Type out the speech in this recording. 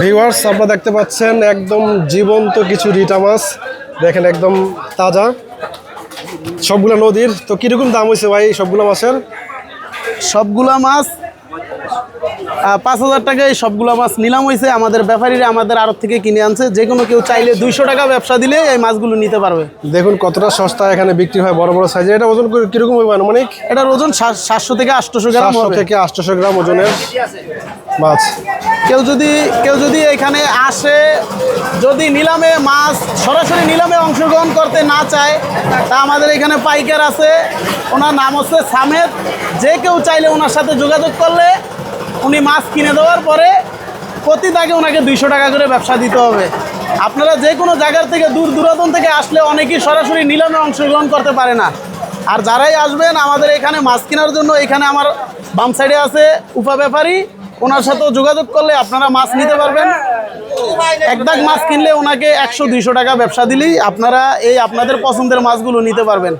Viewers আপনারা দেখতে পাচ্ছেন একদম জীবন্ত কিছু রিটা মাছ। দেখেন একদম তাজা। সবগুলো নদীর। তো কীরকম দাম হয়েছে ভাই সবগুলো মাছের? সবগুলো মাছ পাঁচ হাজার টাকায় সবগুলো মাছ নিলাম হয়েছে। আমাদের ব্যাপারীরা আমাদের আড়ত থেকে কিনে আনছে। যে কোনো কেউ চাইলে দুইশো টাকা ব্যবসা দিলে এই মাছগুলো নিতে পারবে। দেখুন কতটা সস্তা এখানে বিক্রি হয় বড় বড় সাইজে এটা ওজন করে কীরকম হবে আনুমানিক? এটার ওজন সাত- সাতশো থেকে আটশোশো গ্রাম থেকে আটশোশো গ্রাম ওজনের মাছ। কেউ যদি কেউ যদি এখানে আসে যদি নিলামে মাছ সরাসরি নিলামে অংশগ্রহণ করতে না চায় তা আমাদের এখানে পাইকার আছে। ওনার নাম হচ্ছে সামেদ। যে কেউ চাইলে ওনার সাথে যোগাযোগ করলে উনি মাছ কিনে দেওয়ার পরে প্রতি তাকে ওনাকে দুইশো টাকা করে ব্যবসা দিতে হবে। আপনারা যে কোনো জায়গার থেকে দূর দূরান্তন থেকে আসলে অনেকেই সরাসরি নিলামে অংশগ্রহণ করতে পারে না। আর যারাই আসবেন, আমাদের এখানে মাছ কেনার জন্য এখানে আমার বাম সাইডে আছে উপা ব্যাপারী। ওনার সাথেও যোগাযোগ করলে আপনারা মাছ নিতে পারবেন। এক দাগ মাছ কিনলে ওনাকে একশো দুইশো টাকা ব্যবসা দিলেই আপনারা এই আপনাদের পছন্দের মাছগুলো নিতে পারবেন।